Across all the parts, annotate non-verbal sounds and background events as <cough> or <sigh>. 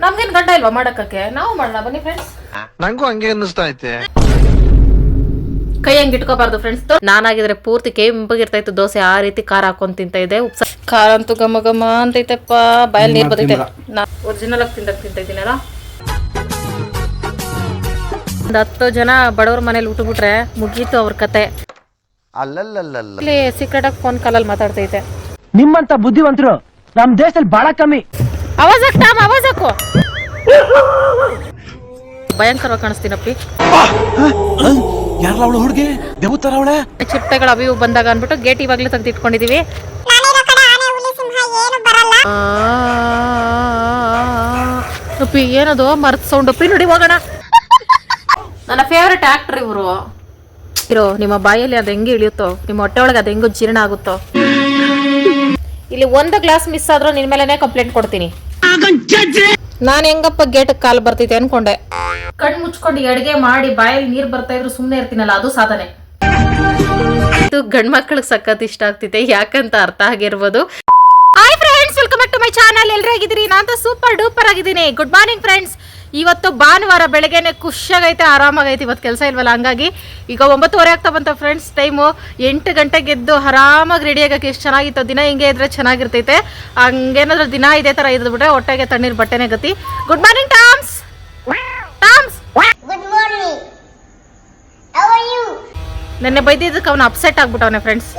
ನಮ್ಗೇನ್ ಗಂಡ ಇಲ್ವಾ ಮಾಡಕ್ಕೆ ನಾವು ಮಾಡೋಣ ಬನ್ನಿ ಫ್ರೆಂಡ್ಸ್ ನಂಗೂ ಹಂಗೆ ಅನ್ನಿಸ್ತಾ ಐತೆ. ಕೈ ಹಂಗೆ ಇಟ್ಕೋಬಾರ್ದು ಫ್ರೆಂಡ್ಸ್ ನಾನಾಗಿದ್ರೆ ಪೂರ್ತಿ ಕೆಂಪಗಿರ್ತಾ ಇತ್ತು ದೋಸೆ ಆ ರೀತಿ ಖಾರ ಹಾಕೊಂಡ್ ತಿಂತ ಇದೆ ಉಪ್ಸ ಖಾರ ಅಂತೂ ಘಮ ಘಮ ಅಂತೈತಪ್ಪ. ಬಾಯಲ್ಲಿ ನೀರ್ ಬದೈತೆ ನಾ ಒರಿಜಿನಲ್ ಆಗಿ ತಿಂದಾಗ ತಿಂತ ಇದ್ದೀನಲ್ಲ ಒಂದ್ ಹತ್ತು ಜನ ಬಡವ್ರ ಮನೇಲಿ ಉಟ್ಬಿಟ್ರೆ ಮುಗೀತು ಅವ್ರ ಕತೆ. ಅಲ್ಲಲ್ಲಲ್ಲ ಇಲ್ಲಿ ಸೀಕ್ರೆಟ್ ಆಗಿ ಫೋನ್ ಕಾಲಲ್ಲಿ ಮಾತಾಡ್ತೈತೆ ನಿಮ್ಮಂತ ಬುದ್ಧಿವಂತರು ನಮ್ ದೇಶದಲ್ಲಿ ಬಹಳ ಕಮ್ಮಿ. ಅವಾಜ್ ಹಾಕ್ ಟಾಮ್ ಅವಾಜ್ ಹಾಕು ಭಯಂಕರವಾಗಿ ಕಾಣಿಸ್ತೀನಪ್ಪಿ ಯಾರಲ್ಲ ಅವಳು ಹುಡುಗಿ? ದೇವತರ ಅವಳೆ? ಚಿಟ್ಟೆಗಳು ಅವು ಇವು ಬಂದಾಗ ಅನ್ಬಿಟ್ಟು ಗೇಟ್ ಇವಾಗ್ಲೇ ತೆಗ್ದು ಇಟ್ಕೊಂಡಿದೀವಿ. ಆ, ಅಪ್ಪಿ ಏನದು? ಮರ್ತ್ ಸೌಂಡ್ ಅಪ್ಪಿ ನೋಡಿ ಹೋಗೋಣ. ನನ್ನ ಫೇವ್ರೆಟ್ ಆಕ್ಟರ್ ಇವರು. ಇರೋ ನಿಮ್ಮ ಬಾಯಲ್ಲಿ ಅದು ಹೆಂಗೆ ಇಳಿಯುತ್ತೋ ನಿಮ್ಮ ಹೊಟ್ಟೆ ಒಳಗೆ ಅದು ಹೆಂಗು ಜೀರ್ಣ ಆಗುತ್ತೋ. ಇಲ್ಲಿ ಒಂದು ಗ್ಲಾಸ್ ಮಿಸ್ ಆದ್ರೂ ನಿನ್ ಮೇಲೆನೆ ಕಂಪ್ಲೇಂಟ್ ಕೊಡ್ತೀನಿ. ನಾನು ಹೆಂಗಪ್ಪ ಗೇಟ್ ಕಾಲ್ ಬರ್ತೈತೆ ಅನ್ಕೊಂಡೆ. ಕಣ್ ಮುಚ್ಕೊಂಡು ಅಡಿಗೆ ಮಾಡಿ ಬಾಯಲ್ಲಿ ನೀರ್ ಬರ್ತಾ ಇದ್ರು ಸುಮ್ನೆ ಇರ್ತೀನಲ್ಲ ಅದು ಸಾಧನೆ. ಇದು ಗಂಡ್ ಮಕ್ಳಿಗೆ ಸಖತ್ ಇಷ್ಟ ಆಗ್ತಿದೆ ಯಾಕಂತ ಅರ್ಥ ಆಗಿರ್ಬೋದು. Hi friends welcome back to my channel ಎಲ್ಲರೂ ಆಗಿದ್ದೀರಿ ನಾನು ಸೂಪರ್ ಡೂಪರ್ ಆಗಿದ್ದೀನಿ. ಗುಡ್ ಮಾರ್ನಿಂಗ್ ಫ್ರೆಂಡ್ಸ್ ಇವತ್ತು ಭಾನುವಾರ ಬೆಳಗ್ಗೆನೆ ಖುಷಿಯಾಗೈತೆ ಆರಾಮಾಗೈತೆ ಇವತ್ತು ಕೆಲಸ ಇಲ್ವಲ್ಲ? ಹಂಗಾಗಿ ಈಗ ಒಂಬತ್ತುವರೆ ಆಗ್ತಾ ಬಂತ ಫ್ರೆಂಡ್ಸ್ ಟೈಮು ಎಂಟು ಗಂಟೆಗೆ ಎದ್ದು ಆರಾಮಾಗಿ ರೆಡಿ ಆಗೋಕ್ಕೆ ಎಷ್ಟು ಚೆನ್ನಾಗಿತ್ತು ದಿನ ಹಿಂಗೆ ಇದ್ರೆ ಚೆನ್ನಾಗಿರ್ತೈತೆ. ಹಂಗೇನಾದ್ರೂ ದಿನ ಇದೇ ಥರ ಇದ್ಬಿಟ್ರೆ ಹೊಟ್ಟೆಗೆ ತಣ್ಣೀರು ಬಟ್ಟೆನೇ ಗತಿ. Good morning Toms Toms? ನೆನ್ನೆ ಬೈದಿದ್ದಕ್ಕೆ ಅವನು ಅಪ್ಸೆಟ್ ಆಗ್ಬಿಟ್ಟವನೆ ಫ್ರೆಂಡ್ಸ್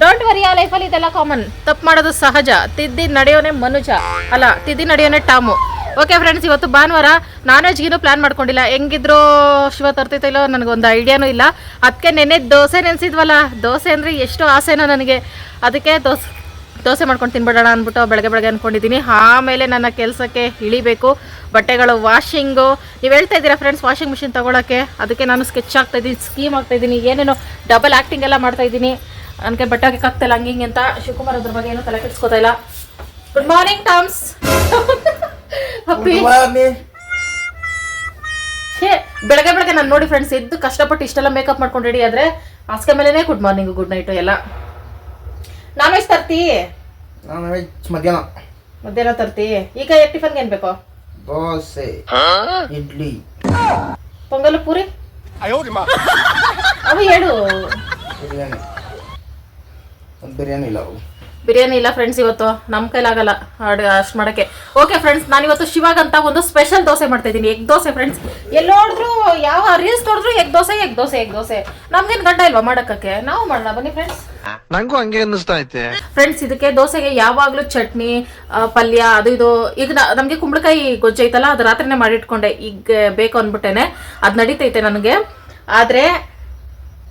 ಡೋಂಟ್ ವರಿ ಆ ಲೈಫಲ್ಲಿ ಇದೆಲ್ಲ ಕಾಮನ್ ತಪ್ಪು ಮಾಡೋದು ಸಹಜ. ತಿದ್ದಿ ನಡೆಯೋನೆ ಮನುಜ. ಅಲ್ಲ ತಿದ್ದಿ ನಡೆಯೋನೆ ಟಾಮು. ಓಕೆ ಫ್ರೆಂಡ್ಸ್ ಇವತ್ತು ಭಾನುವಾರ ನಾನ್ ವೆಜ್ಗಿನೂ ಪ್ಲಾನ್ ಮಾಡ್ಕೊಂಡಿಲ್ಲ. ಹೆಂಗಿದ್ರು ಶಿವ ತರ್ತೈತೋ ಇಲ್ಲೋ ನನಗೊಂದು ಐಡಿಯಾನೂ ಇಲ್ಲ. ಅದಕ್ಕೆ ನೆನ್ನೆ ದೋಸೆ ನೆನೆಸಿದ್ವಲ್ಲ, ದೋಸೆ ಅಂದರೆ ಎಷ್ಟು ಆಸೆನೋ ನನಗೆ. ಅದಕ್ಕೆ ದೋಸೆ ದೋಸೆ ಮಾಡ್ಕೊಂಡು ತಿನ್ಬಿಡೋಣ ಅಂದ್ಬಿಟ್ಟು ಬೆಳಗ್ಗೆ ಬೆಳಗ್ಗೆ ಅಂದ್ಕೊಂಡಿದ್ದೀನಿ ಆಮೇಲೆ ನನ್ನ ಕೆಲಸಕ್ಕೆ ಇಳಿಬೇಕು. ಬಟ್ಟೆಗಳು ವಾಷಿಂಗು ನೀವು ಹೇಳ್ತಾ ಇದ್ದೀರಾ ಫ್ರೆಂಡ್ಸ್ ವಾಷಿಂಗ್ ಮಿಷಿನ್ ತೊಗೊಳಕ್ಕೆ? ಅದಕ್ಕೆ ನಾನು ಸ್ಕೆಚ್ ಆಗ್ತಾಯಿದ್ದೀನಿ ಸ್ಕೀಮ್ ಆಗ್ತಾ ಇದ್ದೀನಿ. ಏನೇನೋ ಡಬಲ್ ಆ್ಯಕ್ಟಿಂಗ್ ಎಲ್ಲ ಮಾಡ್ತಾ ಇದ್ದೀನಿ. ನನಗೆ ಬಟ್ಟೆ ಹಾಕಕ್ಕೆ ಹಂಗಿಂಗೆ ಹಂಗೆ ಹಿಂಗೆ ಅಂತ ಶಿವಕುಮಾರ್ ಅದ್ರ ಬಗ್ಗೆ ಏನೂ ತಲೆ ಕೆಡಿಸ್ಕೋತಾ ಇಲ್ಲ. ಗುಡ್ ಮಾರ್ನಿಂಗ್ ಟಾಮ್ಸ್ ಅಪ್ಪಿ ಛೇ ಬೆಳಗ್ಗೆ ಬೆಳಗ್ಗೆ ನಾನು ನೋಡಿ ಫ್ರೆಂಡ್ಸ್ ಎದ್ದು ಕಷ್ಟಪಟ್ಟು ಇಷ್ಟೆಲ್ಲ ಮೇಕಪ್ ಮಾಡ್ಕೊಂಡು ರೆಡಿ ಆದ್ರೆ ಹಾಸ್ಕೆ ಮೇಲೆನೇ ಗುಡ್ ಮಾರ್ನಿಂಗ್ ಗುಡ್ ನೈಟ್ ಎಲ್ಲ. ನಾನ್ ವೆಜ್ ತರ್ತಿ? ಮಧ್ಯಾಹ್ನ. ಮಧ್ಯಾಹ್ನ ತರ್ತಿ. ಈಗ ಟಿಫನ್ಗೆ ಏನ್ ಬೇಕು? ದೋಸೆ ಇಡ್ಲಿ. ಪೊಂಗಲ್ ಪೂರಿ? ಅವು ಹೇಳು. ಬಿರಿಯಾನಿ ಇಲ್ಲ ಅವು. ಬಿರಿಯಾನಿ ಇಲ್ಲ ಫ್ರೆಂಡ್ಸ್ ಇವತ್ತು ನಮ್ಮ ಕೈಲಾಗಲ್ಲ ಅಡು ಅಷ್ಟು ಮಾಡೋಕ್ಕೆ. ಓಕೆ ಫ್ರೆಂಡ್ಸ್ ನಾನು ಇವತ್ತು ಶಿವಾಗಂತ ಒಂದು ಸ್ಪೆಷಲ್ ದೋಸೆ ಮಾಡ್ತಾ ಇದ್ದೀನಿ. ಎಗ್ ದೋಸೆ ಫ್ರೆಂಡ್ಸ್ ಎಲ್ಲಿ ನೋಡಿದ್ರು ಯಾವ ರೀಲ್ಸ್ ನೋಡಿದ್ರು egg dosa egg dosa egg dosa. ನಮ್ಗೇನು ಗಂಡ ಇಲ್ವಾ ಮಾಡೋಕ್ಕೆ ನಾವು ಮಾಡೋಣ ಬನ್ನಿ ಫ್ರೆಂಡ್ಸ್ ನಂಗೂ ಹಂಗೆ ಅನ್ನಿಸ್ತಾ ಐತೆ. ಫ್ರೆಂಡ್ಸ್ ಇದಕ್ಕೆ ದೋಸೆಗೆ ಯಾವಾಗಲೂ ಚಟ್ನಿ ಪಲ್ಯ ಅದು ಇದು. ಈಗ ನಮಗೆ ಕುಂಬಳಕಾಯಿ ಗೊಜ್ಜು ಐತಲ್ಲ ಅದು ರಾತ್ರಿನೇ ಮಾಡಿಟ್ಕೊಂಡೆ. ಈಗ ಬೇಕು ಅಂದ್ಬಿಟ್ಟೇನೆ ಅದು ನಡೀತೈತೆ ನನಗೆ. ಆದ್ರೆ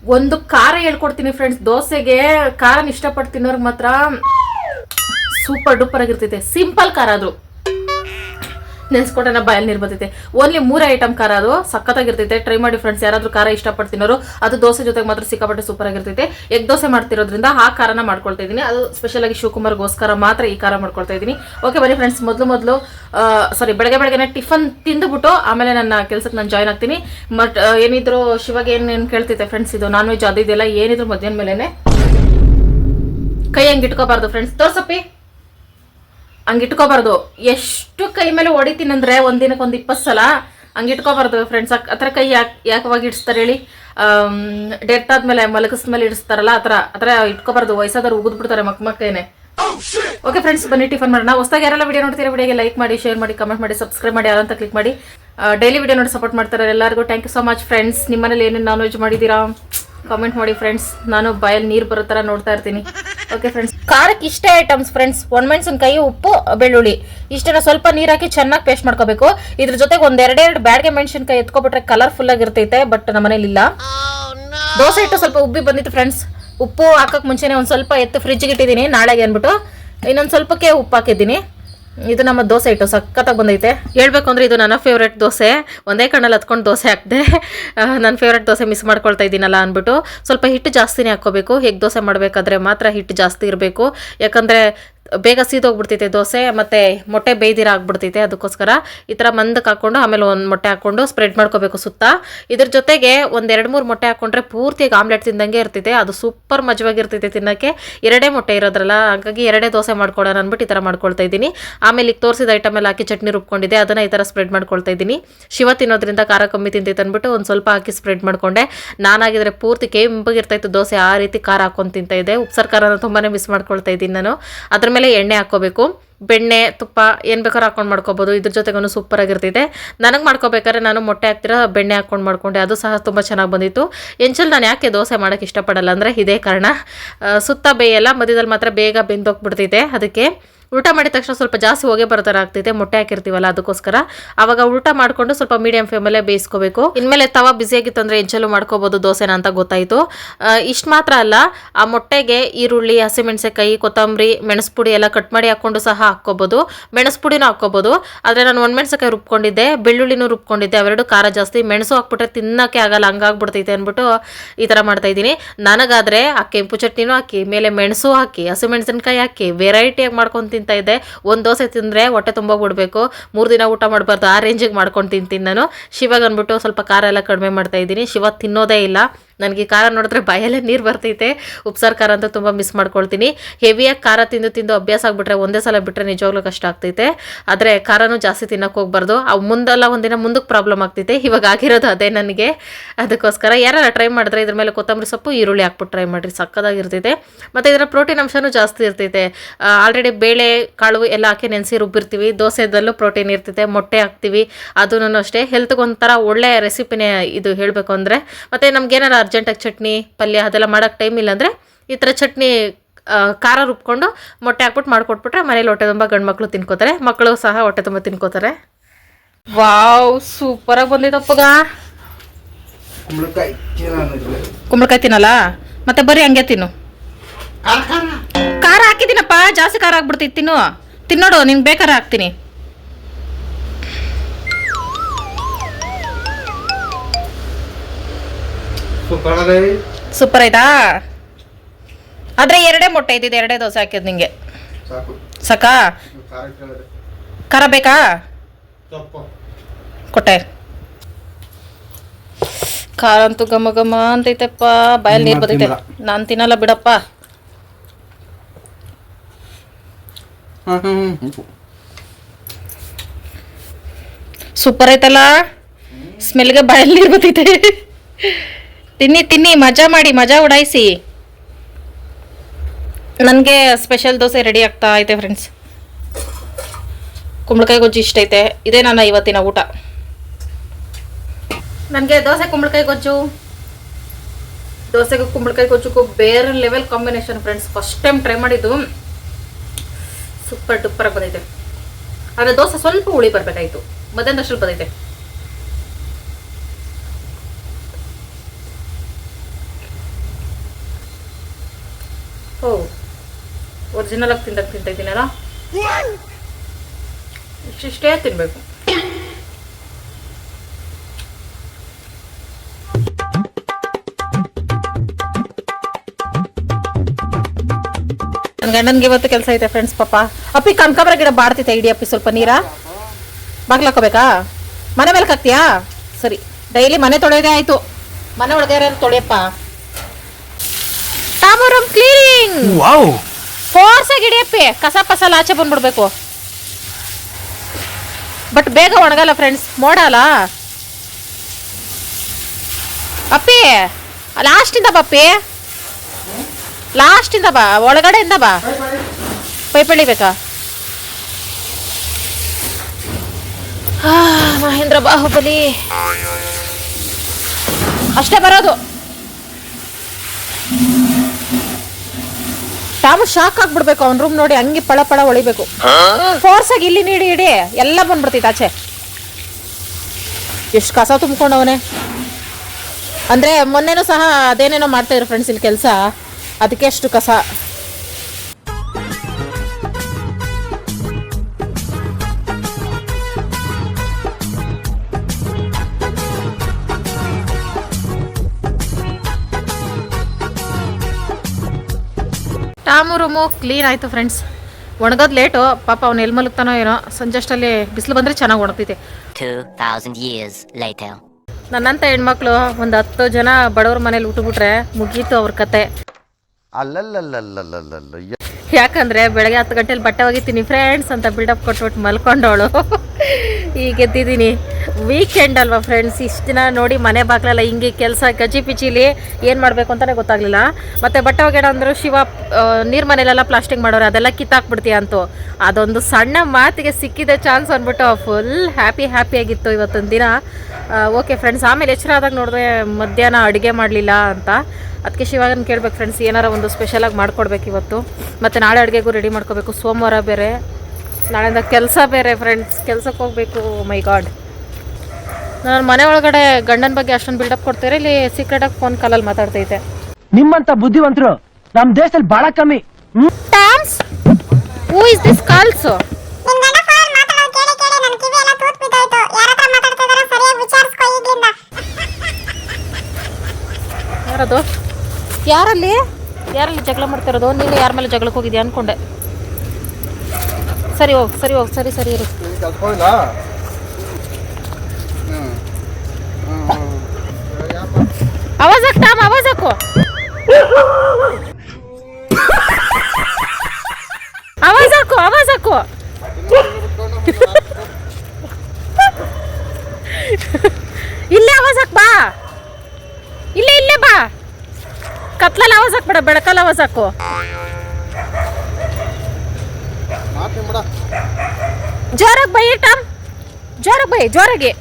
ಒಂದು ಖಾರ ಹೇಳ್ಕೊಡ್ತೀನಿ ಫ್ರೆಂಡ್ಸ್ ದೋಸೆಗೆ ಖಾರನ ಇಷ್ಟಪಟ್ಟು ತಿನ್ನೋರ್ಗೆ ಮಾತ್ರ ಸೂಪರ್ ಡೂಪರ್ ಆಗಿರ್ತೈತೆ. ಸಿಂಪಲ್ ಖಾರ ಅದು ನೆನ್ಸ್ಕೊಟ್ಟೆ ನಾ ಬಾಯಲ್ಲಿ ನೀರು ಬರ್ತೈತೆ. ಓನ್ಲಿ ಮೂರೇ ಐಟಮ್ ಖಾರ ಅದು, ಸಖತ್ತಾಗಿರ್ತೈತೆ. ಟ್ರೈ ಮಾಡಿ ಫ್ರೆಂಡ್ಸ್ ಯಾರಾದರೂ ಖಾರ ಇಷ್ಟಪಡ್ತಿನೋರು, ಅದು ದೋಸೆ ಜೊತೆಗೆ ಮಾತ್ರ ಸಿಕ್ಕಾಪಟ್ಟೆ ಸೂಪರ್ ಆಗಿರ್ತೈತೆ. ಎಗ್ ದೋಸೆ ಮಾಡ್ತಿರೋದ್ರಿಂದ ಆ ಖಾರನ ಮಾಡ್ಕೊಳ್ತಾ ಇದ್ದೀನಿ. ಅದು ಸ್ಪೆಷಲ್ ಆಗಿ ಶಿವಕುಮಾರ್ಗೋಸ್ಕರ ಮಾತ್ರ ಈ ಖಾರ ಮಾಡ್ಕೊಳ್ತಾ ಇದ್ದೀನಿ. ಓಕೆ ಬನ್ನಿ ಫ್ರೆಂಡ್ಸ್ ಮೊದಲು ಮೊದಲು ಸಾರಿ ಬೆಳಗ್ಗೆ ಬೆಳಗ್ಗೆನೆ ಟಿಫನ್ ತಿಂದುಬಿಟ್ಟು ಆಮೇಲೆ ನನ್ನ ಕೆಲಸಕ್ಕೆ ನಾನು ಜಾಯ್ನ್ ಆಗ್ತೀನಿ. ಮಟ್ ಏನಿದ್ರು ಶಿವಾಗ ಏನೇನು ಕೇಳ್ತೈತೆ ಫ್ರೆಂಡ್ಸ್ ಇದು ನಾನ್ ವೆಜ್ ಅದು ಇದೆಲ್ಲ ಏನಿದ್ರು ಮಧ್ಯಾಹ್ನ ಮೇಲೆನೆ. ಕೈ ಹಂಗೆ ಇಟ್ಕೋಬಾರ್ದು ಫ್ರೆಂಡ್ಸ್ ತೋರ್ಸಪ್ಪಿ. ಹಂಗೆ ಇಟ್ಕೋಬಾರ್ದು ಎಷ್ಟು ಕೈ ಮೇಲೆ ಹೊಡಿತೀನಿ ಅಂದ್ರೆ ಒಂದಿನಕ್ಕೆ ಒಂದು ಇಪ್ಪತ್ತು ಸಲ ಹಂಗಿಟ್ಕೋಬಾರ್ದು ಫ್ರೆಂಡ್ಸ್ ಆ ಥರ ಕೈ ಯಾಕೆ ಯಾಕವಾಗಿ ಇಡಿಸ್ತಾರೆ ಹೇಳಿ? ಡೆತ್ ಆದ್ಮೇಲೆ ಮಲಗಿಸ್ಮೇಲೆ ಇಡಿಸ್ತಾರಲ್ಲ ಆ ಥರ. ಆ ಥರ ಇಟ್ಕೋಬಾರ್ದು. ವಯಸ್ಸಾದವ್ರು ಉಗಿದ್ ಬಿಡ್ತಾರೆ ಮಕ್ ಓಕೆ ಫ್ರೆಂಡ್ಸ್ ಬನ್ನಿ ಟಿಫನ್ ಮಾಡೋಣ. ಹೊಸದಾಗಿ ಯಾರೆಲ್ಲ ವಿಡಿಯೋ ನೋಡ್ತೀರಾ ವಿಡಿಯೋಗೆ ಲೈಕ್ ಮಾಡಿ ಶೇರ್ ಮಾಡಿ ಕಮೆಂಟ್ ಮಾಡಿ ಸಬ್ಸ್ಕ್ರೈಬ್ ಮಾಡಿ, ಯಾರಂತ ಕ್ಲಿಕ್ ಮಾಡಿ. ಡೈಲಿ ವಿಡಿಯೋ ನೋಡಿ ಸಪೋರ್ಟ್ ಮಾಡ್ತಾರೆ ಎಲ್ಲರಿಗೂ. Thank you so much friends ನಿಮ್ಮನೇಲಿ ಏನೇನು ನಾನ್ ವೆಜ್ ಮಾಡಿದ್ದೀರಾ? ಕಾಮೆಂಟ್ ಮಾಡಿ ಫ್ರೆಂಡ್ಸ್ ನಾನು ಬಾಯಲ್ಲಿ ನೀರು ಬರೋ ಥರ ನೋಡ್ತಾ ಇರ್ತೀನಿ. ಓಕೆ ಫ್ರೆಂಡ್ಸ್ ಖಾರಕ್ಕೆ ಇಷ್ಟೇ ಐಟಮ್ಸ್ ಫ್ರೆಂಡ್ಸ್ ಒಣಮೆಣಸಿನ್ಕಾಯಿ ಉಪ್ಪು, ಬೆಳ್ಳುಳ್ಳಿ. ಇಷ್ಟನ್ನ ಸ್ವಲ್ಪ ನೀರು ಹಾಕಿ ಚೆನ್ನಾಗಿ ಪೇಸ್ಟ್ ಮಾಡ್ಕೋಬೇಕು. ಇದ್ರ ಜೊತೆಗೆ ಒಂದ್ ಎರಡೆರಡು ಬ್ಯಾಡ್ಗೆ ಮೆಣಸಿನ್ಕಾಯಿ ಎತ್ಕೊಬಿಟ್ರೆ ಕಲರ್ಫುಲ್ ಆಗಿರ್ತೈತೆ ಬಟ್ ನಮ್ಮ ಮನೇಲಿ ಇಲ್ಲ. ದೋಸೆ ಇಟ್ಟು ಸ್ವಲ್ಪ ಉಬ್ಬಿ ಬಂದಿತ್ತು ಫ್ರೆಂಡ್ಸ್ ಉಪ್ಪು ಹಾಕಕ್ ಮುಂಚೆನೆ ಒಂದ್ ಸ್ವಲ್ಪ ಎತ್ತು ಫ್ರಿಜ್ಗೆ ಇಟ್ಟಿದ್ದೀನಿ, ನಾಳೆಗೆ ಅಂದ್ಬಿಟ್ಟು. ಇನ್ನೊಂದ್ ಸ್ವಲ್ಪಕ್ಕೆ ಉಪ್ಪು ಹಾಕಿದ್ದೀನಿ. ಇದು ನಮ್ಮ ದೋಸೆ ಇಟ್ಟು ಸಖತ್ತಾಗಿ ಬಂದೈತೆ. ಹೇಳ್ಬೇಕು ಅಂದ್ರೆ ಇದು ನನ್ನ ಫೇವ್ರೆಟ್ ದೋಸೆ. ಒಂದೇ ಕಣ್ಣಲ್ಲಿ ಹತ್ಕೊಂಡು ದೋಸೆ ಹಾಕಿದೆ ನನ್ನ ಫೇವ್ರೆಟ್ ದೋಸೆ ಮಿಸ್ ಮಾಡ್ಕೊಳ್ತಾ ಇದ್ದೀನಲ್ಲ ಅಂದ್ಬಿಟ್ಟು ಸ್ವಲ್ಪ ಹಿಟ್ಟು ಜಾಸ್ತಿನೇ ಹಾಕ್ಕೋಬೇಕು. ಹೇಗೆ ದೋಸೆ ಮಾಡಬೇಕಾದ್ರೆ ಮಾತ್ರ ಹಿಟ್ಟು ಜಾಸ್ತಿ ಇರಬೇಕು. ಯಾಕಂದರೆ ಬೇಗ ಸೀದೋಗ್ಬಿಡ್ತೈತೆ ದೋಸೆ, ಮತ್ತು ಮೊಟ್ಟೆ ಬೇಯ್ದಿರ ಆಗ್ಬಿಡ್ತೈತೆ ಅದಕ್ಕೋಸ್ಕರ ಈ ಥರ ಮಂದಕ್ಕೆ ಹಾಕ್ಕೊಂಡು ಆಮೇಲೆ ಒಂದು ಮೊಟ್ಟೆ ಹಾಕ್ಕೊಂಡು ಸ್ಪ್ರೆಡ್ ಮಾಡ್ಕೋಬೇಕು ಸುತ್ತ. ಇದ್ರ ಜೊತೆಗೆ ಒಂದು ಎರಡು ಮೂರು ಮೊಟ್ಟೆ ಹಾಕ್ಕೊಂಡ್ರೆ ಪೂರ್ತಿಯಾಗಿ ಆಮ್ಲೆಟ್ ತಿಂದಂಗೆ ಇರ್ತೈತೆ ಅದು ಸೂಪರ್ ಮಜವಾಗಿರ್ತೈತೆ ತಿನ್ನೋಕ್ಕೆ. ಎರಡೇ ಮೊಟ್ಟೆ ಇರೋದ್ರಲ್ಲ, ಹಾಗಾಗಿ ಎರಡೇ ದೋಸೆ ಮಾಡ್ಕೊಡೋಣ ಅಂದ್ಬಿಟ್ಟು ಈ ಥರ ಮಾಡ್ಕೊಳ್ತಾ ಇದ್ದೀನಿ. ಆಮೇಲೆ ಈಗ ತೋರಿಸಿದ ಐಟಮ್ ಹಾಕಿ ಚಟ್ನಿ ರುಬ್ಕೊಂಡಿದೆ ಅದನ್ನು ಈ ಥರ ಸ್ಪ್ರೆಡ್ ಮಾಡ್ಕೊಳ್ತಾ ಇದ್ದೀನಿ. ಶಿವ ತಿನ್ನೋದ್ರಿಂದ ಖಾರ ಕಮ್ಮಿ ತಿಂತೈತೆ ಅಂದ್ಬಿಟ್ಟು ಒಂದು ಸ್ವಲ್ಪ ಹಾಕಿ ಸ್ಪ್ರೆಡ್ ಮಾಡಿಕೊಂಡೆ. ನಾನಾಗಿದ್ರೆ ಪೂರ್ತಿ ಕೆಂಪಗಿರ್ತೈತೆ ದೋಸೆ, ಆ ರೀತಿ ಖಾರ ಹಾಕೊಂಡು ತಿಂತಾ ಇದೆ ಉಪ್ಸಾರು ಖಾರನ ತುಂಬಾ ಮಿಸ್ ಮಾಡ್ಕೊಳ್ತಾ ಇದ್ದೀನಿ ನಾನು. ಅದ್ರ ಮೇಲೆ ಎಣ್ಣೆ ಹಾಕ್ಕೋಬೇಕು. ಬೆಣ್ಣೆ, ತುಪ್ಪ ಏನು ಬೇಕಾದ್ರೂ ಹಾಕೊಂಡು ಮಾಡ್ಕೋಬೋದು. ಇದ್ರ ಜೊತೆಗೂ ಸೂಪರ್ ಆಗಿರ್ತೈತೆ. ನನಗೆ ಮಾಡ್ಕೋಬೇಕಾದ್ರೆ ನಾನು ಮೊಟ್ಟೆ ಹಾಕ್ತಿರೋ ಬೆಣ್ಣೆ ಹಾಕ್ಕೊಂಡು ಮಾಡ್ಕೊಂಡೆ. ಅದು ಸಹ ತುಂಬ ಚೆನ್ನಾಗಿ ಬಂದಿತ್ತು. ಎಂಚಲ್ ನಾನು ಯಾಕೆ ದೋಸೆ ಮಾಡೋಕ್ಕೆ ಇಷ್ಟಪಡಲ್ಲ ಅಂದರೆ ಇದೇ ಕಾರಣ. ಸುತ್ತ ಬೇಯಲ್ಲ ಮಧ್ಯದಲ್ಲಿ ಮಾತ್ರ ಬೇಗ ಬೆಂದೋಗ್ಬಿಡ್ತೈತೆ. ಅದಕ್ಕೆ ಊಟ ಮಾಡಿದ ತಕ್ಷಣ ಸ್ವಲ್ಪ ಜಾಸ್ತಿ ಹೋಗೇ ಬರೋ ಆಗ್ತೈತೆ, ಮೊಟ್ಟೆ ಹಾಕಿರ್ತೀವಲ್ಲ ಅದಕ್ಕೋಸ್ಕರ. ಅವಾಗ ಊಟ ಮಾಡಿಕೊಂಡು ಸ್ವಲ್ಪ ಮೀಡಿಯಂ ಫ್ಲೇಮಲ್ಲೇ ಬೇಯಿಸ್ಕೋಬೇಕು. ಇನ್ಮೇಲೆ ತವ ಬಿಸಿಯಾಗಿತ್ತು ಅಂದರೆ ಎಂಚಲು ಮಾಡ್ಕೋಬೋದು ದೋಸೆನ ಅಂತ ಗೊತ್ತಾಯಿತು. ಇಷ್ಟು ಮಾತ್ರ ಅಲ್ಲ, ಆ ಮೊಟ್ಟೆಗೆ ಈರುಳ್ಳಿ ಹಸಿಮೆಣಸೆಕಾಯಿ ಕೊತ್ತಂಬರಿ ಮೆಣಸು ಪುಡಿ ಎಲ್ಲ ಕಟ್ ಮಾಡಿ ಹಾಕ್ಕೊಂಡು ಸಹ ಹಾಕ್ಕೋಬೋದು. ಮೆಣಸು ಪುಡಿನೂ ಹಾಕ್ಕೋಬೋದು. ಆದರೆ ನಾನು ಒಣಮೆಣಸೆಕಾಯಿ ರುಬ್ಕೊಂಡಿದ್ದೆ, ಬೆಳ್ಳುಳ್ಳಿನೂ ರುಬ್ಕೊಂಡಿದ್ದೆ, ಅವೆರಡು ಖಾರ ಜಾಸ್ತಿ. ಮೆಣಸು ಹಾಕ್ಬಿಟ್ರೆ ತಿನ್ನೋಕ್ಕೆ ಆಗಲ್ಲ, ಹಂಗಾಗ್ಬಿಡ್ತೈತೆ ಅಂದ್ಬಿಟ್ಟು ಈ ಥರ ಮಾಡ್ತಾ ಇದ್ದೀನಿ. ನನಗಾದರೆ ಆ ಕೆಂಪು ಚಟ್ನಿನೂ ಹಾಕಿ, ಮೇಲೆ ಮೆಣಸು ಹಾಕಿ, ಹಸಿಮೆಣಸಿನ್ಕಾಯಿ ಹಾಕಿ ವೆರೈಟಿಯಾಗಿ ಮಾಡ್ಕೊಂಡು ತಿಂತಾ ಇದ್ದೆ. ಒಂದು ದೋಸೆ ತಿಂದರೆ ಹೊಟ್ಟೆ ತುಂಬ ಬಿಡಬೇಕು ಮೂರು ದಿನ ಊಟ ಮಾಡಬಾರ್ದು. ಆ ರೇಂಜಿಗೆ ಮಾಡ್ಕೊಂಡು ತಿಂತೀನಿ ನಾನು. ಶಿವಾಗ ಅಂದ್ಬಿಟ್ಟು ಸ್ವಲ್ಪ ಖಾರ ಎಲ್ಲ ಕಡಿಮೆ ಮಾಡ್ತಾ ಇದ್ದೀನಿ. ಶಿವ ತಿನ್ನೋದೇ ಇಲ್ಲ. ನನಗೆ ಖಾರ ನೋಡಿದ್ರೆ ಬಾಯಲ್ಲೇ ನೀರು ಬರ್ತೈತೆ. ಉಪ್ಸಾರು ಖಾರ ಅಂತ ತುಂಬ ಮಿಸ್ ಮಾಡ್ಕೊಳ್ತೀನಿ. ಹೆವಿಯಾಗಿ ಖಾರ ತಿಂದು ತಿಂದು ಅಭ್ಯಾಸ ಆಗಿಬಿಟ್ರೆ ಒಂದೇ ಸಲ ಬಿಟ್ಟರೆ ನಿಜವಾಗ್ಲೂ ಕಷ್ಟ ಆಗ್ತೈತೆ. ಆದರೆ ಖಾರನೂ ಜಾಸ್ತಿ ತಿನ್ನಕ್ಕೆ ಹೋಗ್ಬಾರ್ದು. ಅವು ಮುಂದೆಲ್ಲ ಒಂದಿನ ಮುಂದಕ್ಕೆ ಪ್ರಾಬ್ಲಮ್ ಆಗ್ತೈತೆ. ಇವಾಗ ಆಗಿರೋದು ಅದೇ ನನಗೆ. ಅದಕ್ಕೋಸ್ಕರ ಯಾರು ಟ್ರೈ ಮಾಡಿದ್ರೆ ಇದ್ರ ಮೇಲೆ ಕೊತ್ತಂಬರಿ ಸೊಪ್ಪು, ಈರುಳ್ಳಿ ಹಾಕ್ಬಿಟ್ಟು ಟ್ರೈ ಮಾಡಿರಿ. ಸಕ್ಕದಾಗಿರ್ತೈತೆ. ಮತ್ತು ಇದರ ಪ್ರೋಟೀನ್ ಅಂಶನೂ ಜಾಸ್ತಿ ಇರ್ತೈತೆ. ಆಲ್ರೆಡಿ ಬೇಳೆ, ಕಾಳು ಎಲ್ಲ ಹಾಕಿ ನೆನೆಸಿ ರುಬ್ಬಿರ್ತೀವಿ. ದೋಸೆದಲ್ಲೂ ಪ್ರೋಟೀನ್ ಇರ್ತೈತೆ. ಮೊಟ್ಟೆ ಹಾಕ್ತೀವಿ. ಅದೂ ಅಷ್ಟೇ. ಹೆಲ್ತ್ಗೆ ಒಂಥರ ಒಳ್ಳೆಯ ರೆಸಿಪಿನೇ ಇದು ಹೇಳಬೇಕು ಅಂದರೆ. ಮತ್ತು ನಮ್ಗೇನಾರು ಅರ್ಜೆಂಟಾಗಿ ಚಟ್ನಿ ಪಲ್ಯ ಅದೆಲ್ಲ ಮಾಡೋಕ್ಕೆ ಟೈಮ್ ಇಲ್ಲ ಅಂದರೆ ಈ ಥರ ಚಟ್ನಿ ಖಾರ ರುಬ್ಕೊಂಡು ಮೊಟ್ಟೆ ಹಾಕ್ಬಿಟ್ಟು ಮಾಡಿಕೊಟ್ಬಿಟ್ರೆ ಮನೇಲಿ ಹೊಟ್ಟೆ ತುಂಬ ಗಂಡು ಮಕ್ಕಳು ತಿನ್ಕೋತಾರೆ ಮಕ್ಕಳು ಸಹ ಹೊಟ್ಟೆ ತುಂಬ ತಿನ್ಕೋತಾರೆ. ವಾವ್ ಸೂಪರಾಗಿ ಬಂದಿದ್ದಪ್ಪಗ ಕುಂಬಳಕಾಯಿ ತಿನ್ನಲ್ಲ ಮತ್ತೆ ಬರೀ ಹಂಗೆ ತಿನ್ನು. ಖಾರ ಹಾಕಿದ್ದೀನಪ್ಪ ಜಾಸ್ತಿ ಖಾರ ಹಾಕ್ಬಿಡ್ತೀನಿ ತಿನ್ನು. ತಿನ್ನೋಡು ನಿನ್ಗೆ ಬೇಕಾರ ಹಾಕ್ತೀನಿ. ಸೂಪರ್ ಆಯ್ತಾ? ಆದ್ರೆ ಎರಡೇ ಮೊಟ್ಟೆ ಇದ್ದಿದ್ದು ಎರಡೇ ದೋಸೆ ಹಾಕಿದ್ ನಿಂಗೆ. ಸಾಕು. ಸಾಕಾ? ಖಾರ ಬೇಕಾ? ಕೊಟ್ಟೆ. ಖಾರ ಅಂತೂ ಘಮ ಘಮ ಅಂತೈತಪ್ಪ. ಬಾಯಲ್ಲಿ ನೀರು ಬದೈತೆ ನಾನು ತಿನ್ನಲ್ಲ ಬಿಡಪ್ಪ. ಸೂಪರ್ ಐತಲ್ಲ ಸ್ಮೆಲ್ಗೆ ಬಾಯಲ್ಲಿ ನೀರು ಬರ್ತೈತೆ. ತಿನ್ನಿ ತಿನ್ನಿ, ಮಜಾ ಮಾಡಿ, ಮಜಾ ಉಡಾಯಿಸಿ. ನನಗೆ ಸ್ಪೆಷಲ್ ದೋಸೆ ರೆಡಿ ಆಗ್ತಾ ಐತೆ ಫ್ರೆಂಡ್ಸ್ ಕುಂಬಳಕಾಯಿ ಗೊಜ್ಜು ಇಷ್ಟ ಐತೆ. ಇದೇ ನನ್ನ ಇವತ್ತಿನ ಊಟ. ನನಗೆ ದೋಸೆ ಕುಂಬಳಕಾಯಿ ಗೊಜ್ಜು. ದೋಸೆಗೂ ಕುಂಬಳಕಾಯಿ ಗೊಜ್ಜುಗೂ ಬೇರೆ level combination friends first time try ಮಾಡಿದ್ದು. ಸೂಪರ್ ಡೂಪರಾಗಿ ಬಂದಿದೆ ಆದರೆ ದೋಸೆ ಸ್ವಲ್ಪ ಹುಳಿ ಮಧ್ಯಾಹ್ನ ಸ್ವಲ್ಪ ಬಂದೈತೆ ಓ ಒರಿಜಿನಲ್ ಆಗಿ ತಿಂದಾಗ ತಿಂತಾ ಇಷ್ಟಿಷ್ಟೇ ನನ್ನ ಗಂಡನ್ಗೆ ಇವತ್ತು ಕೆಲಸ ಐತೆ ಫ್ರೆಂಡ್ಸ್ ಪಾಪ. ಅಪ್ಪಿ ಕನಕಾಂಬರ ಗಿಡ ಬಾಡ್ತೈತೆ ಇಡಿ ಅಪ್ಪಿ ಸ್ವಲ್ಪ ನೀರಾ? ಬಾಗ್ಲಾಕೋಬೇಕಾ ಮನೆ ಮೇಲೆ ಹಾಕ್ತೀಯಾ? ಸರಿ. ಡೈಲಿ ಮನೆ ತೊಳೆಯೋದೇ ಆಯ್ತು. ಮನೆ ಒಳಗೆ ಯಾರು ತೊಳೆಯಪ್ಪ? ತಾಮರಂ ಕ್ಲೀನಿಂಗ್! ವಾವ್! ಫೋರ್ಸ್ ಆಗಿ ಹಿಡಿಯಪ್ಪಿ. ಕಸ ಪಸಲ ಆಚೆ ಬಂದ್ಬಿಡ್ಬೇಕು. ಬಟ್ ಬೇಗ ಒಣಗಲ್ಲ ಫ್ರೆಂಡ್ಸ್ ಮೋಡಲ್ಲ ಅಪ್ಪಿ ಲಾಸ್ಟಿಂದ ಬಪ್ಪಿ ಲಾಸ್ಟಿಂದ ಬಾ ಒಳಗಡೆಯಿಂದ ಬಾ. ಪೈಪ್ ಬೇಕಾ ಆ, ಮಹೇಂದ್ರ ಬಾಹುಬಲಿ. ಅಷ್ಟೇ ಬರೋದು. ತಾವು ಶಾಕ್ ಆಗ್ಬಿಡ್ಬೇಕು, ಅವ್ನ ರೂಮ್ ನೋಡಿ ಹಂಗೆ ಪಳ ಪಳ ಹೊಳಿಬೇಕು. ಫೋರ್ಸ್ ಆಗಿ ಇಲ್ಲಿ ನೀಡಿ, ಇಡಿ, ಎಲ್ಲ ಬಂದ್ಬಿಡ್ತೈತೆ ಆಚೆ. ಎಷ್ಟು ಕಸ ತುಂಬ್ಕೊಂಡವನೆ. ಅಂದ್ರೆ ಮೊನ್ನೆನೂ ಸಹ ಅದೇನೇನೋ ಮಾಡ್ತಾ ಇದ್ರು ಫ್ರೆಂಡ್ಸ್ ಇಲ್ಲಿ ಕೆಲಸ. ಅದಕ್ಕೆ ಅಷ್ಟು ಕಸ. ಟಾಮು ರೂಮು ಕ್ಲೀನ್ ಆಯಿತು ಫ್ರೆಂಡ್ಸ್ ಒಣಗೋದು ಲೇಟು ಪಾಪ ಅವ್ನು ಎಲ್ಲಿ ಮಲಗ್ತಾನೋ ಏನೋ ಸಂಜೆ ಅಷ್ಟಲ್ಲಿ ಬಿಸಿಲು ಬಂದರೆ ಚೆನ್ನಾಗಿ ಒಣಗ್ತೈತೆ. 2,000 years later. ನನ್ನಂಥ ಹೆಣ್ಮಕ್ಳು ಒಂದು ಹತ್ತು ಜನ ಬಡವ್ರ ಮನೇಲಿ ಉಟ್ಬಿಟ್ರೆ ಮುಗೀತು ಅವ್ರ ಕತೆ. ಯಾಕಂದ್ರೆ ಬೆಳಗ್ಗೆ ಹತ್ತು ಗಂಟೆಲಿ ಬಟ್ಟೆ ಒಗಿತೀನಿ ಫ್ರೆಂಡ್ಸ್ ಅಂತ ಬಿಲ್ಡಪ್ ಕೊಟ್ಬಿಟ್ಟು ಮಲ್ಕೊಂಡವಳು. <laughs> ಈಗ ಎದ್ದಿದ್ದೀನಿ. ವೀಕೆಂಡ್ ಅಲ್ವಾ ಫ್ರೆಂಡ್ಸ್ ಇಷ್ಟು ದಿನ ನೋಡಿ ಮನೆ ಬಾಗ್ಲಲ್ಲ ಹಿಂಗೆ ಕೆಲಸ ಗಜಿ ಪಿಚಿಲಿ ಏನು ಮಾಡಬೇಕು ಅಂತಲೇ ಗೊತ್ತಾಗಲಿಲ್ಲ. ಮತ್ತು ಬಟ್ಟೆ ಒಗೆಡ ಅಂದರು ಶಿವ ನೀರು ಮನೇಲೆಲ್ಲ ಪ್ಲಾಸ್ಟಿಕ್ ಮಾಡೋರು, ಅದೆಲ್ಲ ಕಿತ್ತಾಕ್ಬಿಡ್ತೀಯ ಅಂತೂ. ಅದೊಂದು ಸಣ್ಣ ಮಾತಿಗೆ ಸಿಕ್ಕಿದೆ ಚಾನ್ಸ್ ಅಂದ್ಬಿಟ್ಟು ಫುಲ್ ಹ್ಯಾಪಿ ಹ್ಯಾಪಿಯಾಗಿತ್ತು ಇವತ್ತೊಂದು ದಿನ. ಓಕೆ ಫ್ರೆಂಡ್ಸ್ ಆಮೇಲೆ ಎಚ್ಚರ ಆದಾಗ ನೋಡಿದ್ರೆ ಮಧ್ಯಾಹ್ನ ಅಡುಗೆ ಮಾಡಲಿಲ್ಲ ಅಂತ. ಅದಕ್ಕೆ ಶಿವಾಗನ ಕೇಳ್ಬೇಕು ಫ್ರೆಂಡ್ಸ್ ಏನಾರ ಒಂದು ಸ್ಪೆಷಲಾಗಿ ಮಾಡ್ಕೊಡ್ಬೇಕು ಇವತ್ತು. ಮತ್ತು ನಾಳೆ ಅಡುಗೆಗೂ ರೆಡಿ ಮಾಡ್ಕೋಬೇಕು. ಸೋಮವಾರ ಬೇರೆ, ನಾಳೆಯಿಂದ ಕೆಲಸ ಬೇರೆ ಫ್ರೆಂಡ್ಸ್ ಕೆಲಸಕ್ಕೆ ಹೋಗಬೇಕು ಮೈ ಗಾಡ್ ನಾನು ಮನೆ ಒಳಗಡೆ ಗಂಡನ ಬಗ್ಗೆ ಅಷ್ಟೊಂದು ಬಿಲ್ಡಪ್ ಕೊಡ್ತೀರಿ ಇಲ್ಲಿ ಸೀಕ್ರೆಟ್ ಆಗಿ ಫೋನ್ ಕಾಲಲ್ಲಿ ಮಾತಾಡ್ತೈತೆ. ನಿಮ್ಮಂತ ಬುದ್ಧಿವಂತರು ನಮ್ ದೇಶದಲ್ಲಿ ಬಹಳ ಕಮ್ಮಿ. Tom's who is this calls ಯಾರದು? ಯಾರಲ್ಲಿ? ಯಾರಲ್ಲಿ ಜಗಳ ಮಾಡ್ತಿರೋದು? ನೀನು ಯಾರ ಮೇಲೆ ಜಗಳಕ್ಕೆ ಹೋಗಿದ್ಯಾ ಅನ್ಕೊಂಡೆ. ಸರಿ ಹೋಗಿ ಸರಿ ಹೋಗಿ ಸರಿ ಸರಿ ಇರು ನೀನ್ ಕೆಲ್ಸಕ್ಕೆ ಹೋಗಿಲ್ಲ ಹ್ಮ್ ಹ್ಮ್ ಹ್ಮ್. ಯಪ್ಪ. ಟಾಮ್ ಆವಾಜ್ ಹಾಕು ಆವಾಜ್ ಹಾಕು ಆವಾಜ್ ಹಾಕು ಇಲ್ಲೇ ಆವಾಜ್ ಹಾಕ್ ಬಾ ಇಲ್ಲೇ ಇಲ್ಲೇ ಬಾ ಕತ್ಲಲ್ಲಿ ಆವಾಜ್ ಹಾಕ್ಬೇಡ ಬೆಳಕಲ್ಲಿ ಆವಾಜ್ ಹಾಕು ಜೋರಾಗಿ ಬೈ ಟಮ್ ಜೋರಾಗಿ ಬೈ ಜೋರಾಗಿ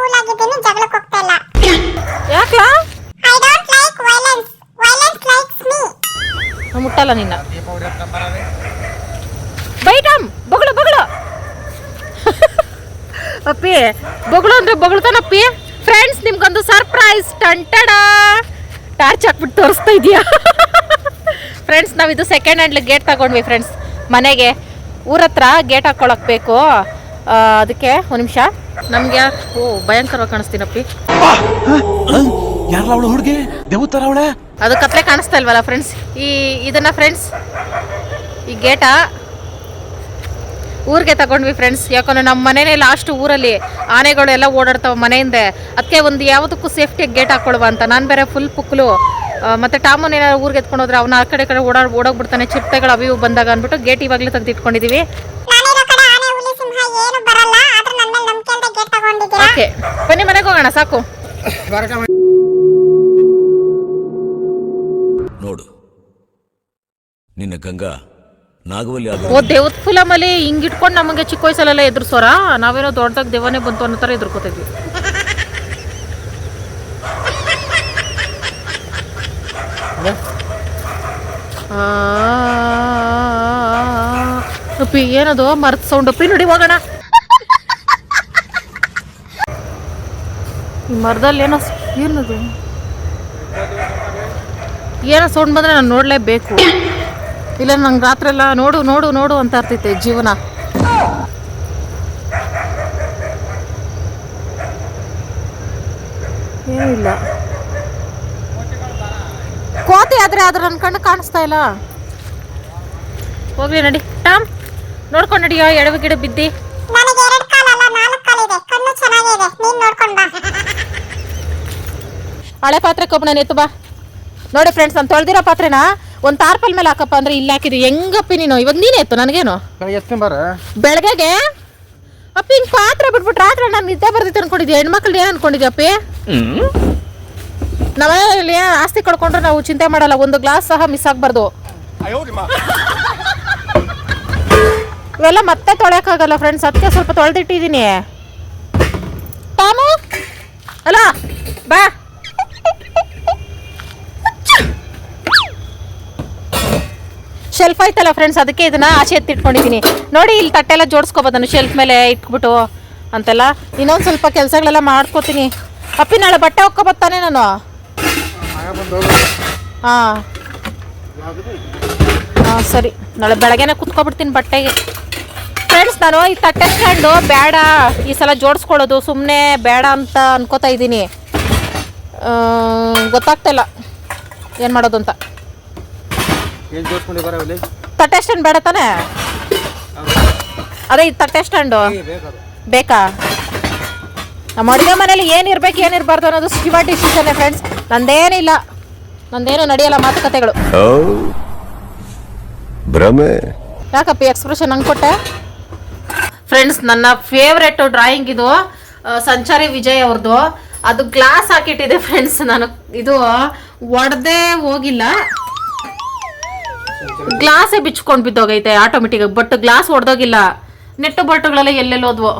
ಕೂಲ್ ಆಗಿದ್ದೀನಿ ಜಗಳಕ್ಕೆ ಹೋಗ್ತಾ ಇಲ್ಲ. ಯಾಕ್ಲಾ I don't like violence violence likes me ನಾನು ಮುಟ್ಟಲ್ಲ ನಿನ್ನ. ಬೈಟಮ್ ಬಗಳು ಬಗಳು. ಅಪ್ಪಿ ಬಗಳು ಅಂದ್ರೆ ಬಗಳ್ತಾನಪ್ಪಿ ಫ್ರೆಂಡ್ಸ್ ನಿಮ್ಗೊಂದು ಸರ್ಪ್ರೈಸ್ ಟಂಟಡ ಟಾರ್ಚ್ ಹಾಕ್ಬಿಟ್ಟು ತೋರಿಸ್ತಾ ಇದೆಯಾ? ಫ್ರೆಂಡ್ಸ್ ನಾವಿದು ಸೆಕೆಂಡ್ ಹ್ಯಾಂಡ್ಲ್ ಗೇಟ್ ತಗೊಂಡ್ವಿ ಫ್ರೆಂಡ್ಸ್ ಮನೆಗೆ. ಊರ ಹತ್ರ ಗೇಟ್ ಹಾಕ್ಕೊಳಕ್ ಬೇಕು. ಅದಕ್ಕೆ ಒಂದು ನಿಮಿಷ. ನಮ್ಗೆ ಓ ಭಯಂಕರವಾಗಿ ಕಾಣಿಸ್ತೀನಪ್ಪಿ. ಯಾರಲ್ಲ ಅವಳು ಹುಡುಗಿ? ದೇವತರ ಅವಳೆ? ಅದು ಕತ್ಲೆ ಕಾಣಿಸ್ತಾ ಇಲ್ವಲ್ಲ ಫ್ರೆಂಡ್ಸ್ ಈ ಇದನ್ನ ಫ್ರೆಂಡ್ಸ್ ಈ ಗೇಟಾ? ಊರಿಗೆ ತಗೊಂಡ್ವಿ ಫ್ರೆಂಡ್ಸ್ ಯಾಕಂದ್ರೆ ನಮ್ಮ ಮನೆನೇ ಲಾಸ್ಟ್ ಊರಲ್ಲಿ ಆನೆಗಳು ಎಲ್ಲ ಓಡಾಡ್ತಾವ ಮನೆಯಿಂದ. ಅದಕ್ಕೆ ಒಂದು ಯಾವುದಕ್ಕೂ ಸೇಫ್ಟಿಯಾಗಿ ಗೇಟ್ ಹಾಕೊಳ್ವ ಅಂತ. ನಾನು ಬೇರೆ ಫುಲ್ ಪುಕ್ಲು. ಮತ್ತೆ ಟಾಮನ್ ಏನಾದ್ರು ಊರಿಗೆ ಎತ್ಕೊಂಡು ಹೋದ್ರೆ ಅವನ ಆ ಕಡೆ ಕಡೆ ಓಡಾಡ್ ಓಡೋಗ್ಬಿಡ್ತಾನೆ. ಚಿರತೆಗಳು ಅವಿವು ಬಂದಾಗ ಅಂದ್ಬಿಟ್ಟು ಗೇಟ್ ಇವಾಗಲೇ ತೆಗೆದು ಓಕೆ ಬನ್ನಿ ಮನೆಗೆ ಹೋಗೋಣ ಸಾಕು ಬರಕ ನೋಡು ನಿನ್ನ ಗಂಗಾ ನಾಗವಲ್ಲಿ ಓ ದೇವತ್ ಫಿಲಮಲ್ಲಿ ಹಿಂಗ್ ಇಟ್ಕೊಂಡು ನಮಗೆ ಚಿಕ್ಕ ವಯಸ್ಸಲ್ಲೆಲ್ಲ ಎದುರ್ಸೋರ ನಾವೇನೋ ದೊಡ್ಡದಾಗ ದೇವನೇ ಬಂತು ಅನ್ನೋ ತರ ಎದುರ್ಕೋತಿದ್ವಿ ಅಪ್ಪಿ ಏನದು ಮರ್ತ್ ಸೌಂಡ್ ಅಪ್ಪಿ ನೋಡಿ ಹೋಗೋಣ ಮರದಲ್ಲಿ ಏನೋ ಏನದು? ಏನೋ ಸೌಂಡ್ ಬಂದರೆ ನಾನು ನೋಡಲೇಬೇಕು. ಇಲ್ಲ, ನಂಗೆ ರಾತ್ರಿ ಎಲ್ಲ ನೋಡು ನೋಡು ನೋಡು ಅಂತ ಇರ್ತೈತೆ ಜೀವನ. ಏನಿಲ್ಲ ಕೋತಿ ಆದರೆ ಆದ್ರೆ ನನ್ನ ಕಣ್ಣು ಕಾಣಿಸ್ತಾ ಇಲ್ಲ. ಹೋಗ್ಲಿ ನಡಿ. ಟಾಮ್ ನೋಡ್ಕೊಂಡು ನಡಿಯೋ ಎಡವಿ ಗಿಡ ಬಿದ್ದಿ ನನಗೆ ಎರಡು ಕಾಲಲ್ಲ ನಾಲ್ಕು ಕಾಲಿದೆ ಕಣ್ಣು ಚೆನ್ನಾಗಿದೆ ನೀನ್ ನೋಡ್ಕೊಂಡ್ ಬಾ ಹಳೆ ಪಾತ್ರೆ ಕಬ್ಬು ಎತ್ತು ಬಾ. ನೋಡಿ ಫ್ರೆಂಡ್ಸ್ ನಾನು ತೊಳೆದಿರೋ ಪಾತ್ರೆನ ಒಂದು ತಾರ್ಪಲ್ ಮೇಲೆ ಹಾಕಪ್ಪ ಅಂದ್ರೆ ಇಲ್ಲಿ ಹಾಕಿದ್ರಿ ಹೆಂಗಪ್ಪಿ ನೀನು? ಇವಾಗ ನೀನೇ ಎತ್ತು ನನಗೇನು? ಬೆಳಗ್ಗೆಗೆ? ಅಪ್ಪಿ ಹಿಂಗ್ ಪಾತ್ರೆ ಬಿಟ್ಬಿಟ್ಟು ರಾತ್ರಿ ನಾನು ನಿದ್ದೆ ಬರ್ದಿತ್ತು ಅನ್ಕೊಂಡಿದ್ದೆ ಹೆಣ್ಮಕ್ಳು ಏನು ಅನ್ಕೊಂಡಿದ್ದೆ ಅಪ್ಪಿ? ನಮ್ಮನೇಲಿ ಆಸ್ತಿ ಕಳ್ಕೊಂಡ್ರೆ ನಾವು ಚಿಂತೆ ಮಾಡಲ್ಲ. ಒಂದು ಗ್ಲಾಸ್ ಸಹ ಮಿಸ್ ಆಗ್ಬಾರ್ದು. ಇವೆಲ್ಲ ಮತ್ತೆ ತೊಳೆಯಕ್ಕಾಗಲ್ಲ ಫ್ರೆಂಡ್ಸ್ ಅದಕ್ಕೆ ಸ್ವಲ್ಪ ತೊಳೆದಿಟ್ಟಿದ್ದೀನಿ. ಟಾಮು ಅಲ್ಲ ಬಾ. ಶೆಲ್ಫ್ ಆಯ್ತಲ್ಲ ಫ್ರೆಂಡ್ಸ್ ಅದಕ್ಕೆ ಇದನ್ನ ಆಚೆ ಎತ್ತಿಟ್ಕೊಂಡಿದ್ದೀನಿ ನೋಡಿ, ಇಲ್ಲಿ ತಟ್ಟೆ ತಟ್ಟೆಲ್ಲ ಜೋಡಿಸ್ಕೋಬೋದನ್ನು ಶೆಲ್ಫ್ ಮೇಲೆ ಇಟ್ಬಿಟ್ಟು ಅಂತೆಲ್ಲ. ಇನ್ನೊಂದು ಸ್ವಲ್ಪ ಕೆಲಸಗಳೆಲ್ಲ ಮಾಡ್ಕೋತೀನಿ. ಅಪ್ಪಿ, ನಾಳೆ ಬಟ್ಟೆ ಹೋಗ್ಕೊಬತ್ತಾನೆ ನಾನು? ಹಾಂ. ಹಾಂ, ಸರಿ. ನಾಳೆ ಬೆಳಗ್ಗೆನೆ ಕುತ್ಕೊಬಿಡ್ತೀನಿ ಬಟ್ಟೆಗೆ. ಫ್ರೆಂಡ್ಸ್ ನಾನು ಈ ತಟ್ಟೆ ಸ್ಟ್ಯಾಂಡು ಬೇಡ. ಈ ಸಲ ಜೋಡಿಸ್ಕೊಳ್ಳೋದು. ಸುಮ್ಮನೆ ಬೇಡ ಅಂತ ಅನ್ಕೋತಾ ಇದ್ದೀನಿ. ಗೊತ್ತಾಗ್ತಾಯಿಲ್ಲ ಏನು ಮಾಡೋದು ಅಂತ. ಏನು ಜೋಡಿಸ್ಕೊಂಡು ಬರ ಇಲ್ಲಿ? ತಟ್ಟೆ ಸ್ಟ್ಯಾಂಡ್ ಬೇಡ ತಾನೆ? ಅದೇ ಇದು ತಟ್ಟೆ ಸ್ಟ್ಯಾಂಡು. ಬೇಕಾ? ನಮ್ಮ ಅಡುಗೆ ಮನೇಲಿ ಏನಿರ್ಬೇಕು ಏನಿರಬಾರ್ದು ಅನ್ನೋದು ಶಿವ ಡಿಸಿಷನ್ನೇ ಫ್ರೆಂಡ್ಸ್ ನಂದೇನಿಲ್ಲ ನಂದೇನು ನಡೆಯಲ್ಲ ಮಾತುಕತೆಗಳು. ಭ್ರಮೆ? ಯಾಕಪ್ಪ ಎಕ್ಸ್ಪ್ರೆಷನ್ ಹಂಗೆ ಕೊಟ್ಟೆ? ಫ್ರೆಂಡ್ಸ್ ನನ್ನ ಫೇವ್ರೆಟ್ ಡ್ರಾಯಿಂಗ್ ಇದು ಸಂಚಾರಿ ವಿಜಯ್ ಅವ್ರದ್ದು ಅದು ಗ್ಲಾಸ್ ಹಾಕಿಟ್ಟಿದೆ ಫ್ರೆಂಡ್ಸ್ ನಾನು. ಇದು ಒಡೆದೇ ಹೋಗಿಲ್ಲ. ಗ್ಲಾಸೇ ಬಿಚ್ಕೊಂಡ್ ಬಿದ್ದೋಗೈತೆ ಆಟೋಮೆಟಿಕ್ ಬಟ್ ಗ್ಲಾಸ್ ಹೊಡೆದೋಗಿಲ್ಲ ನೆಟ್ಟು ಬಟ್ಟುಗಳೆಲ್ಲ ಎಲ್ಲೆಲ್ಲೋದ್ವು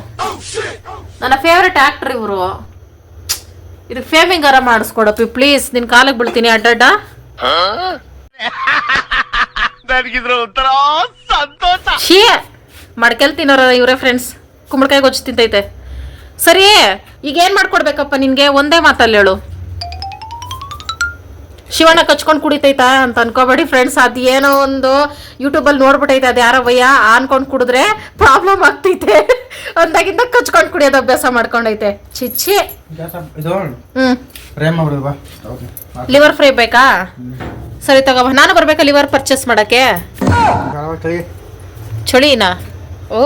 ನನ್ನ ಫೇವ್ರೆಟ್ ಆಕ್ಟರ್ ಇವರು. ಇದು ಫೇಮಿಂಗಾರ ಮಾಡಿಸ್ಕೊಡಪ್ಪಿ ಪ್ಲೀಸ್ ನಿನ್ ಕಾಲಿಗೆ ಬೀಳ್ತೀನಿ ಅಡ್ಡಡ್ಡ. ಶೀ ಮಡ್ಕೆಲ್ ತಿನ್ನೋರ ಇವರೇ ಫ್ರೆಂಡ್ಸ್ ಕುಂಬಳಕಾಯಿ ಗೊಜ್ಜು ತಿಂತೈತೆ. ಸರಿ ಈಗ ಏನ್ ಮಾಡ್ಕೊಡ್ಬೇಕಪ್ಪ ನಿನ್ಗೆ? ಒಂದೇ ಮಾತಲ್ಲಿ ಹೇಳು. ಶಿವಣ್ಣ ಕಚ್ಕೊಂಡು ಕುಡಿತೈತಾ ಅಂತ ಅನ್ಕೋಬೇಡಿ ಫ್ರೆಂಡ್ಸ್ ಅದು ಏನೋ ಒಂದು ಯೂಟ್ಯೂಬಲ್ಲಿ ನೋಡ್ಬಿಟ್ಟೈತೆ ಅದು ಯಾರೋ ವಯ್ಯ ಅನ್ಕೊಂಡು ಕುಡಿದ್ರೆ ಪ್ರಾಬ್ಲಮ್ ಆಗ್ತೈತೆ. ಅಂದಾಗಿಂದ ಕಚ್ಕೊಂಡು ಕುಡಿಯೋದು ಅಭ್ಯಾಸ ಮಾಡ್ಕೊಂಡೈತೆ. ಚಿಚ್ಚಿ ಲಿವರ್ ಫ್ರೈ ಬೇಕಾ? ಸರಿ ತಗೋಬ ನಾನು ಬರ್ಬೇಕಾ ಲಿವರ್ ಪರ್ಚೇಸ್ ಮಾಡಕ್ಕೆ? ಚಳಿ. ಚಳಿನಾ? ಓ.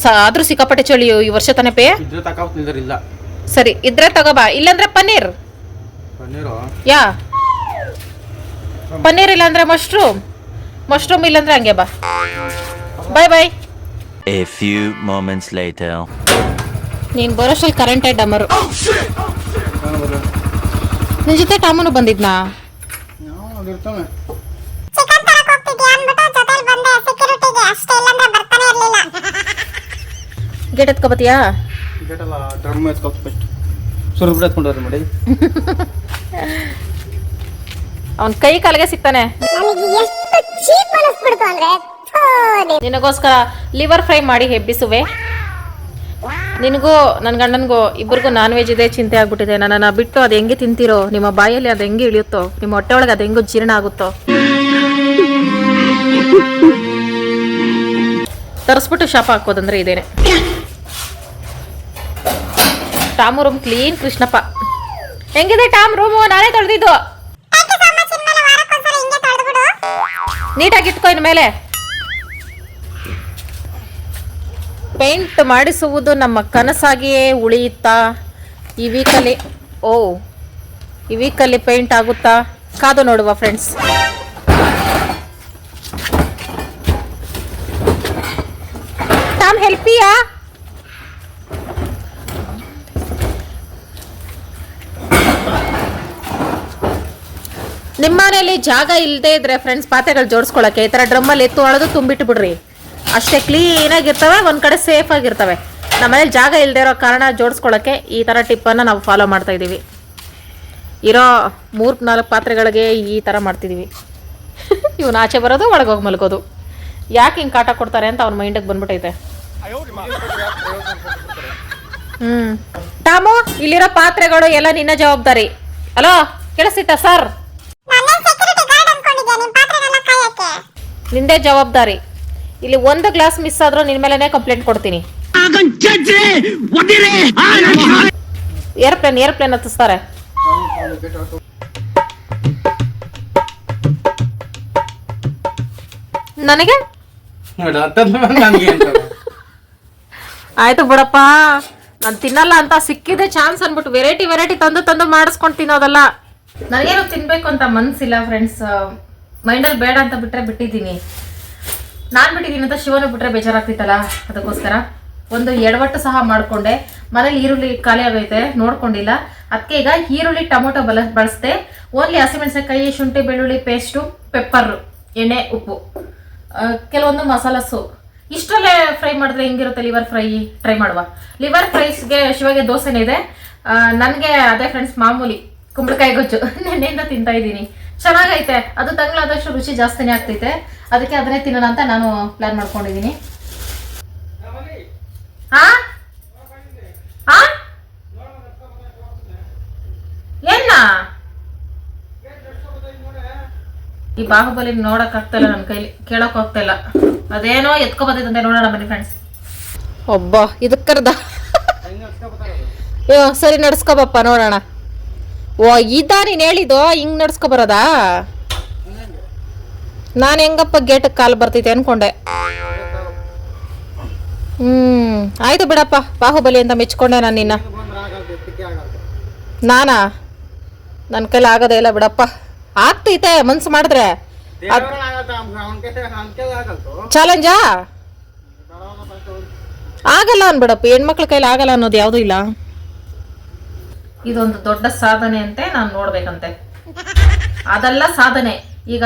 ಸ ಆದ್ರೂ ಸಿಕ್ಕಾಪಟ್ಟೆ ಚಳಿ ಈ ವರ್ಷ ತಾನೇ ಪೇ ಇದ್ರೆ ತಗೋತೀನಿ ಇಲ್ಲ. ಸರಿ ಇದ್ರೆ ತಗೋಬಾ ಇಲ್ಲಾಂದ್ರೆ ಪನ್ನೀರು. ಯಾ? ಪನ್ನೀರ್ ಇಲ್ಲಾಂದ್ರೆ ಮಶ್ರೂಮ್ ಮಶ್ರೂಮ್ ಇಲ್ಲಾಂದ್ರೆ ಹಂಗೆ ಬಾ. ಬಾಯ್ ಬಾಯ್ A few moments later. ನೀನ್ ಬರೋಷ್ಟಲ್ಲಿ ಕರೆಂಟ್ ಡಮರು ನಿನ್ ಜೊತೆ ಟಾಮನು ಬಂದಿದ್ನಾ? ಗೇಟ್ ಎತ್ಕೋಬತ್ತೀಯಾ ಚಿಕನ್ ತರಕ್ ಹೋಗ್ತಿದ್ಯಾ ಅಂದ್ಬಿಟ್ಟು ಜೊತೆಲಿ ಬಂದೆ. ಸೆಕ್ಯೂರಿಟಿಗೆ ಅಷ್ಟೇ ಇಲ್ಲಾಂದ್ರೆ ಬರ್ತಾನೆ ಇರ್ಲಿಲ್ಲ. ಗೇಟ್ ಅಲ್ಲ ಡ್ರಮ್ ಎತ್ಕೋಬೇಕು ಫಸ್ಟ್ ಸುರು ಬಿಡ ಎತ್ಕೊಂಡ್ರಿ ಮಾಡಿ ಅವನ್ ಕೈ ಕಾಲಿಗೆ ಸಿಗ್ತಾನೆ. ನಿನಗೋಸ್ಕರ ಲಿವರ್ ಫ್ರೈ ಮಾಡಿ ಹೆಬ್ಬಿಸುವೆ. ನಿನಗೂ ನನ್ನ ಗಂಡನಿಗೂ ಇಬ್ಬರಿಗೂ ನಾನ್ ವೆಜ್ ಇದೆ ಚಿಂತೆ ಆಗ್ಬಿಟ್ಟಿದೆ. ನನ್ನನ್ನು ಬಿಟ್ಟು ಅದು ಹೆಂಗೆ ತಿಂತೀರೋ ನಿಮ್ಮ ಬಾಯಲ್ಲಿ ಅದು ಹೆಂಗೆ ಇಳಿಯುತ್ತೋ ನಿಮ್ಮ ಹೊಟ್ಟೆ ಒಳಗೆ ಅದು ಹೆಂಗೋ ಜೀರ್ಣ ಆಗುತ್ತೋ. ತರಿಸ್ಬಿಟ್ಟು ಶಾಪ ಹಾಕೋದಂದ್ರೆ ಇದೇನೆ. Room clean Krishnappa. ಹೆಂಗಿದೆ ಟಾಮ್? ರೂಮು ನಾನೇ ತೊಳೆದಿದ್ದು. ನೀಟಾಗಿ ಇಟ್ಕೊ ಮೇಲೆ. ಪೇಂಟ್ ಮಾಡಿಸುವುದು ನಮ್ಮ ಕನಸಾಗಿಯೇ ಉಳಿಯುತ್ತಾ? ಈ ವೀಕಲ್ಲಿ ಓ ಈ ವೀಕಲ್ಲಿ ಪೇಂಟ್ ಆಗುತ್ತಾ? ಕಾದು ನೋಡುವ ಫ್ರೆಂಡ್ಸ್. ಟಾಮ್ ಹೆಲ್ಪಿಯಾ ನಿಮ್ಮ ಮನೇಲಿ ಜಾಗ ಇಲ್ಲದೆ ಇದ್ರೆ ಫ್ರೆಂಡ್ಸ್ ಪಾತ್ರೆಗಳು ಜೋಡಿಸ್ಕೊಳಕ್ಕೆ ಈ ಥರ ಡ್ರಮ್ಮಲ್ಲಿ ಎತ್ತು ಅಳದು ತುಂಬಿಟ್ಟು ಬಿಡ್ರಿ ಅಷ್ಟೇ ಕ್ಲೀನಾಗಿರ್ತವೆ ಒಂದು ಕಡೆ ಸೇಫ್ ಆಗಿರ್ತವೆ. ನಮ್ಮ ಮನೇಲಿ ಜಾಗ ಇಲ್ಲದೆ ಇರೋ ಕಾರಣ ಜೋಡಿಸ್ಕೊಳಕ್ಕೆ ಈ ಥರ ಟಿಪ್ಪನ್ನು ನಾವು ಫಾಲೋ ಮಾಡ್ತಾ ಇದ್ದೀವಿ. ಇರೋ ಮೂರು, ನಾಲ್ಕು ಪಾತ್ರೆಗಳಿಗೆ ಈ ಥರ ಮಾಡ್ತಿದ್ದೀವಿ. <laughs> ಇವನು ಆಚೆ ಬರೋದು, ಒಳಗೆ ಹೋಗಿ ಮಲ್ಗೋದು. ಯಾಕೆ ಹಿಂಗೆ ಕಾಟ ಕೊಡ್ತಾರೆ ಅಂತ ಅವ್ನ ಮೈಂಡಿಗೆ ಬಂದ್ಬಿಟ್ಟೈತೆ ಹ್ಞೂ ಟಾಮು, ಇಲ್ಲಿರೋ ಪಾತ್ರೆಗಳು ಎಲ್ಲ ನಿನ್ನ ಜವಾಬ್ದಾರಿ. ಅಲೋ, ಕೇಳಿಸ್ತಿತ್ತ ಸರ್? ನಿಂದೇ ಜವಾಬ್ದಾರಿ. ಇಲ್ಲಿ ಒಂದು ಗ್ಲಾಸ್ ಮಿಸ್ ಆದ್ರೂ ನಿನ್ ಮೇಲೆನೆ ಕಂಪ್ಲೇಂಟ್ ಕೊಡ್ತೀನಿ. ಏರ್ಪ್ಲೇನ್ ಏರ್ಪ್ಲೇನ್ ಹತ್ತಿಸ್ತಾರೆ. ನನಗೆ? ನನಗೆ ಆಯ್ತು ಬಿಡಪ್ಪ. ನಾನು ತಿನ್ನಲ್ಲ ಅಂತ ಸಿಕ್ಕಿದೆ ಚಾನ್ಸ್ ಅನ್ಬಿಟ್ಟು ವೆರೈಟಿ ವೆರೈಟಿ ತಂದು ತಂದು ಮಾಡಿಸ್ಕೊಂಡು ತಿನ್ನೋದಲ್ಲ. ನನಗೇನು ತಿನ್ಬೇಕು ಅಂತ ಮನ್ಸಿಲ್ಲ ಫ್ರೆಂಡ್ಸ್ ಮೈಂಡಲ್ಲಿ ಬೇಡ ಅಂತ ಬಿಟ್ಟರೆ ಬಿಟ್ಟಿದ್ದೀನಿ. ನಾನು ಬಿಟ್ಟಿದ್ದೀನಿ ಅಂತ ಶಿವನ ಬಿಟ್ಟರೆ ಬೇಜಾರಾಗ್ತಿತ್ತಲ್ಲ? ಅದಕ್ಕೋಸ್ಕರ ಒಂದು ಎಡವಟ್ಟು ಸಹ ಮಾಡಿಕೊಂಡೆ. ಮನೇಲಿ ಈರುಳ್ಳಿ ಖಾಲಿ ಆಗೈತೆ ನೋಡ್ಕೊಂಡಿಲ್ಲ. ಅದಕ್ಕೆ ಈಗ ಈರುಳ್ಳಿ, ಟೊಮೊಟೊ ಬಲ, ಬಳಸ್ದೆ. ಓನ್ಲಿ ಹಸಿಮೆಣಸಿನಕಾಯಿ ಶುಂಠಿ, ಬೆಳ್ಳುಳ್ಳಿ ಪೇಸ್ಟು, ಪೆಪ್ಪರು, ಎಣ್ಣೆ, ಉಪ್ಪು. ಕೆಲವೊಂದು ಮಸಾಲಸು ಇಷ್ಟರಲ್ಲೇ ಫ್ರೈ ಮಾಡಿದ್ರೆ ಹೆಂಗಿರುತ್ತೆ ಲಿವರ್ ಫ್ರೈ? ಟ್ರೈ ಮಾಡುವ. ಲಿವರ್ ಫ್ರೈಸ್ಗೆ ಶಿವಗೆ ದೋಸೆನೇ ಇದೆ. ನನಗೆ ಅದೇ ಫ್ರೆಂಡ್ಸ್ ಮಾಮೂಲಿ ಕುಂಬಳಕಾಯಿ ಗೊಜ್ಜು. <laughs> ನೆನ್ನೆಯಿಂದ ತಿಂತಾ ಇದ್ದೀನಿ. ಚೆನ್ನಾಗೈತೆ. ಅದು ತಂಗ್ಳಾದಷ್ಟು ರುಚಿ ಜಾಸ್ತಿನೇ ಆಗ್ತೈತೆ. ಅದಕ್ಕೆ ಅದನ್ನೇ ತಿನ್ನೋಣ ಅಂತ ನಾನು ಪ್ಲಾನ್ ಮಾಡ್ಕೊಂಡಿದ್ದೀನಿ ಹಾ ಹಾ ಏನ್ನ ಈ ಬಾಹುಬಲಿ ನೋಡಕ್ ಆಗ್ತಾ ಇಲ್ಲ ನನ್ನ ಕೈಲಿ. ಕೇಳಕ್ ಹೋಗ್ತಾ ಇಲ್ಲ. ಅದೇನೋ ಎತ್ಕೊ ಬಂದಿದ್ದಂತೆ ನೋಡೋಣ ಬನ್ನಿ ಫ್ರೆಂಡ್ಸ್ ಒಬ್ಬ ಇದಕ್ಕರ್ದ ಸರಿ ನಡ್ಸ್ಕೊಬಪ್ಪ ನೋಡೋಣ. ಓ ಇದ್ದ ನೀನು ಹೇಳಿದ್ದು ಹಿಂಗ್ ನಡ್ಸ್ಕೊ ಬರೋದಾ? ನಾನು ಹೆಂಗಪ್ಪ ಗೇಟಿಗೆ ಕಾಲು ಬರ್ತೈತೆ ಅನ್ಕೊಂಡೆ. ಹ್ಮ್, ಆಯ್ತು ಬಿಡಪ್ಪ, ಬಾಹುಬಲಿ ಅಂತ ಮೆಚ್ಕೊಂಡೆ ನಾನು ನಿನ್ನ. ನಾನಾ? ನನ್ನ ಕೈಲಿ ಆಗೋದೇ ಇಲ್ಲ ಬಿಡಪ್ಪ. ಆಗ್ತೈತೆ, ಮನ್ಸು ಮಾಡಿದ್ರೆ. ಚಾಲೆಂಜಾ? ಆಗಲ್ಲ ಅನ್ಬಿಡಪ್ಪ, ಹೆಣ್ಮಕ್ಳ ಕೈಲಿ ಆಗಲ್ಲ ಅನ್ನೋದು ಯಾವುದೂ ಇಲ್ಲ. ಇದೊಂದು ದೊಡ್ಡ ಸಾಧನೆ ಅಂತೆ ನಾನು ನೋಡ್ಬೇಕಂತೆ. ಅದೆಲ್ಲ ಸಾಧನೆ. ಈಗ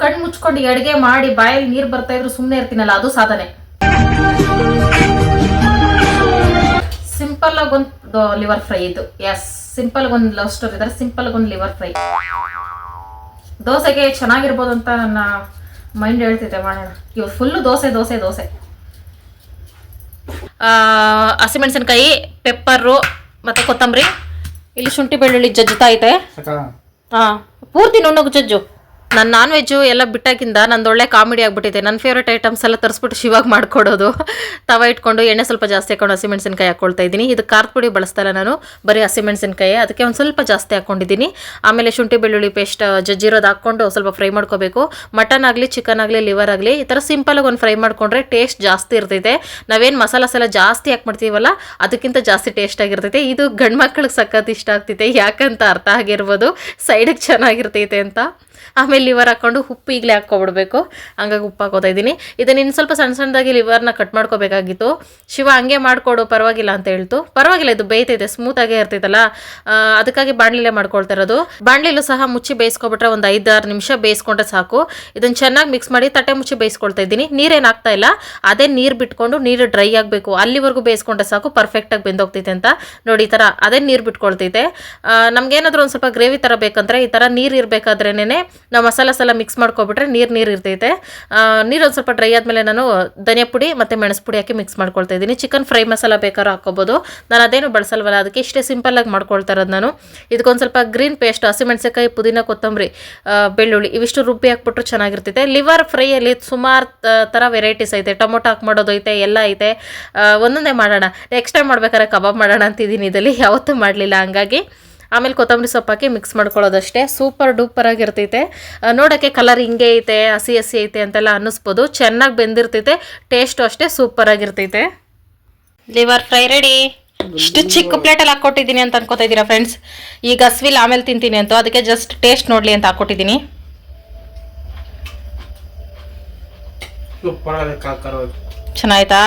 ಕಣ್ ಮುಚ್ಕೊಂಡು ಅಡುಗೆ ಮಾಡಿ ಬಾಯಲ್ಲಿ ನೀರು ಬರ್ತಾ ಇದ್ರು ಸುಮ್ಮನೆ ಇರ್ತೀನಲ್ಲ, ಅದು ಸಾಧನೆ. ಸಿಂಪಲ್ ಆಗಿ ಒಂದು ಲಿವರ್ ಫ್ರೈ ಇದು. ಎಸ್ ಸಿಂಪಲ್ ಒಂದು ಲವ್ ಸ್ಟೋರಿ ಇದ್ದಾರೆ ಸಿಂಪಲ್ ಒಂದು ಲಿವರ್ ಫ್ರೈ ದೋಸೆಗೆ ಚೆನ್ನಾಗಿರ್ಬೋದು ಅಂತ ನನ್ನ ಮೈಂಡ್ ಹೇಳ್ತಿದ್ದೆ ಮಾಡೋಣ. ಇವತ್ತು ಫುಲ್ಲು ದೋಸೆ ದೋಸೆ ದೋಸೆ. ಹಸಿಮೆಣಸಿನ್ಕಾಯಿ ಪೆಪ್ಪರು ಮತ್ತು ಕೊತ್ತಂಬರಿ. ಇಲ್ಲಿ ಶುಂಠಿ ಬೆಳ್ಳುಳ್ಳಿ ಜಜ್ಜುತ್ತಾ ಐತೆ? ಹಾ ಹಾಂ ಪೂರ್ತಿ ನುಣ್ಣಗೆ ಜಜ್ಜು. ನಾನು ನಾನ್ ವೆಜ್ಜು ಎಲ್ಲ ಬಿಟ್ಟಾಗಿಂದ ನಂದು ಒಳ್ಳೆ ಕಾಮಿಡಿ ಆಗ್ಬಿಟ್ಟಿದೆ. ನನ್ನ ಫೇವ್ರೇಟ್ ಐಟಮ್ಸ್ ಎಲ್ಲ ತರಿಸ್ಬಿಟ್ಟು ಶಿವಾಗ ಮಾಡ್ಕೊಡೋದು. ತವ ಇಟ್ಕೊಂಡು ಎಣ್ಣೆ ಸ್ವಲ್ಪ ಜಾಸ್ತಿ ಹಾಕೊಂಡು ಹಸಿಮೆಣಸಿನ್ಕಾಯಿ ಹಾಕ್ಕೊಳ್ತಾ ಇದ್ದೀನಿ. ಇದು ಖಾರದ ಪುಡಿ ಬಳಸ್ತಾ ಇಲ್ಲ ನಾನು. ಬರೀ ಹಸಿಮೆಣಸಿನ್ಕಾಯಿ ಅದಕ್ಕೆ ಒಂದು ಸ್ವಲ್ಪ ಜಾಸ್ತಿ ಹಾಕೊಂಡಿದ್ದೀನಿ. ಆಮೇಲೆ ಶುಂಠಿ ಬೆಳ್ಳುಳ್ಳಿ ಪೇಸ್ಟ್ ಜಜ್ಜಿರೋದು ಹಾಕ್ಕೊಂಡು ಸ್ವಲ್ಪ ಫ್ರೈ ಮಾಡ್ಕೋಬೇಕು. ಮಟನ್ ಆಗಲಿ ಚಿಕನ್ ಆಗಲಿ ಲಿವರ್ ಆಗಲಿ, ಈ ಥರ ಸಿಂಪಲಾಗಿ ಒಂದು ಫ್ರೈ ಮಾಡ್ಕೊಂಡ್ರೆ ಟೇಸ್ಟ್ ಜಾಸ್ತಿ ಇರ್ತೈತೆ. ನಾವೇನು ಮಸಾಲಸ್ ಎಲ್ಲ ಜಾಸ್ತಿ ಹಾಕ್ಬಿಡ್ತೀವಲ್ಲ ಅದಕ್ಕಿಂತ ಜಾಸ್ತಿ ಟೇಸ್ಟ್ ಆಗಿರ್ತೈತೆ. ಇದು ಗಂಡು ಮಕ್ಕಳಿಗೆ ಸಖತ್ ಇಷ್ಟ ಆಗ್ತೈತೆ. ಯಾಕಂತ ಅರ್ಥ ಆಗಿರ್ಬೋದು. ಸೈಡಿಗೆ ಚೆನ್ನಾಗಿರ್ತೈತೆ ಅಂತ. ಆಮೇಲೆ ಲಿವರ್ ಹಾಕ್ಕೊಂಡು ಉಪ್ಪು ಈಗಲೇ ಹಾಕ್ಕೊಬಿಡ್ಬೇಕು. ಹಂಗಾಗಿ ಉಪ್ಪು ಹಾಕೋತಾ ಇದ್ದೀನಿ. ಇದನ್ನು ಇನ್ನು ಸ್ವಲ್ಪ ಸಣ್ಣ ಸಣ್ಣದಾಗಿ ಲಿವರ್ನ ಕಟ್ ಮಾಡ್ಕೋಬೇಕಾಗಿತ್ತು. ಶಿವ ಹಂಗೆ ಮಾಡಿಕೊಡು, ಪರವಾಗಿಲ್ಲ ಅಂತ ಹೇಳ್ತು. ಪರವಾಗಿಲ್ಲ, ಇದು ಬೇಯ್ತೈತೆ ಸ್ಮೂತಾಗೇ ಇರ್ತೈತಲ್ಲ. ಅದಕ್ಕಾಗಿ ಬಾಣಲಿಲೇ ಮಾಡ್ಕೊಳ್ತಾ ಇರೋದು. ಸಹ ಮುಚ್ಚಿ ಬೇಯಿಸ್ಕೊಬಿಟ್ರೆ ಒಂದು ಐದಾರು ನಿಮಿಷ ಬೇಯಿಸ್ಕೊಂಡ್ರೆ ಸಾಕು. ಇದನ್ನು ಚೆನ್ನಾಗಿ ಮಿಕ್ಸ್ ಮಾಡಿ ತಟ್ಟೆ ಮುಚ್ಚಿ ಬೇಯಿಸ್ಕೊಳ್ತಾ ಇದ್ದೀನಿ. ನೀರೇನು ಆಗ್ತಾ ಇಲ್ಲ. ಅದೇ ನೀರು ಬಿಟ್ಕೊಂಡು ನೀರು ಡ್ರೈ ಆಗಬೇಕು. ಅಲ್ಲಿವರೆಗೂ ಬೇಯಿಸ್ಕೊಂಡ್ರೆ ಸಾಕು ಪರ್ಫೆಕ್ಟಾಗಿ ಬೆಂದೋಗ್ತೈತೆ ಅಂತ. ನೋಡಿ, ಈ ಥರ ಅದೇ ನೀರು ಬಿಟ್ಕೊಳ್ತೈತೆ. ನಮಗೇನಾದರೂ ಒಂದು ಸ್ವಲ್ಪ ಗ್ರೇವಿ ಥರ ಬೇಕಂದ್ರೆ ಈ ಥರ ನೀರು ಇರಬೇಕಾದ್ರೇನೆ ನಾವು ಮಸಾಲ ಎಲ್ಲ ಮಿಕ್ಸ್ ಮಾಡ್ಕೊಬಿಟ್ರೆ ನೀರು ನೀರು ಇರ್ತೈತೆ. ನೀರು ಒಂದು ಸ್ವಲ್ಪ ಡ್ರೈ ಆದಮೇಲೆ ನಾನು ಧನಿಯಾ ಪುಡಿ ಮತ್ತು ಮೆಣಸು ಪುಡಿ ಹಾಕಿ ಮಿಕ್ಸ್ ಮಾಡ್ಕೊಳ್ತಾ ಇದ್ದೀನಿ. ಚಿಕನ್ ಫ್ರೈ ಮಸಾಲ ಬೇಕಾದ್ರೂ ಹಾಕ್ಕೋಬೋದು. ನಾನು ಅದೇನು ಬಳಸಲ್ವಲ್ಲ, ಅದಕ್ಕೆ ಇಷ್ಟೇ ಸಿಂಪಲ್ಲಾಗಿ ಮಾಡ್ಕೊಳ್ತಾ ಇರೋದು ನಾನು. ಇದಕ್ಕೊಂದು ಸ್ವಲ್ಪ ಗ್ರೀನ್ ಪೇಸ್ಟ್ ಹಸಿಮೆಣಸಿನ್ಕಾಯಿ, ಪುದೀನ, ಕೊತ್ತಂಬರಿ ಬೆಳ್ಳುಳ್ಳಿ ಇವಿಷ್ಟು ರುಬ್ಬಿ ಹಾಕ್ಬಿಟ್ರೆ ಚೆನ್ನಾಗಿರ್ತೈತೆ. ಲಿವರ್ ಫ್ರೈಯಲ್ಲಿ ಸುಮಾರು ಥರ ವೆರೈಟೀಸ್ ಐತೆ. ಟೊಮೊಟೊ ಹಾಕಿ ಮಾಡೋದು ಐತೆ, ಎಲ್ಲ ಐತೆ. ಒಂದೊಂದೇ ಮಾಡೋಣ. ನೆಕ್ಸ್ಟ್ ಟೈಮ್ ಮಾಡ್ಬೇಕಾದ್ರೆ ಕಬಾಬ್ ಮಾಡೋಣ ಅಂತಿದ್ದೀನಿ. ಇದರಲ್ಲಿ ಯಾವತ್ತೂ ಮಾಡಲಿಲ್ಲ, ಹಂಗಾಗಿ. ಆಮೇಲೆ ಕೊತ್ತಂಬರಿ ಸೊಪ್ಪು ಹಾಕಿ ಮಿಕ್ಸ್ ಮಾಡ್ಕೊಳ್ಳೋದಷ್ಟೇ. ಸೂಪರ್ ಡೂಪರ್ ಆಗಿರ್ತೈತೆ. ನೋಡೋಕ್ಕೆ ಕಲರ್ ಹಿಂಗೆ ಐತೆ ಹಸಿ ಹಸಿ ಐತೆ ಅಂತೆಲ್ಲ ಅನ್ನಿಸ್ಬೋದು. ಚೆನ್ನಾಗಿ ಬೆಂದಿರ್ತೈತೆ. ಟೇಸ್ಟು ಅಷ್ಟೇ ಸೂಪರ್ ಆಗಿರ್ತೈತೆ. ಲಿವರ್ ಫ್ರೈ ರೆಡಿ ಇಷ್ಟು ಚಿಕ್ಕ ಪ್ಲೇಟಲ್ಲಿ ಹಾಕ್ಕೊಟ್ಟಿದ್ದೀನಿ ಅಂತ ಅನ್ಕೋತಾ ಇದ್ದೀರಾ ಫ್ರೆಂಡ್ಸ್ ಈಗ ಹಸ್ವಿಲ್ ಆಮೇಲೆ ತಿಂತೀನಿ ಅಂತ. ಅದಕ್ಕೆ ಜಸ್ಟ್ ಟೇಸ್ಟ್ ನೋಡಲಿ ಅಂತ ಹಾಕ್ಕೊಟ್ಟಿದ್ದೀನಿ. ಚೆನ್ನಾಯ್ತಾ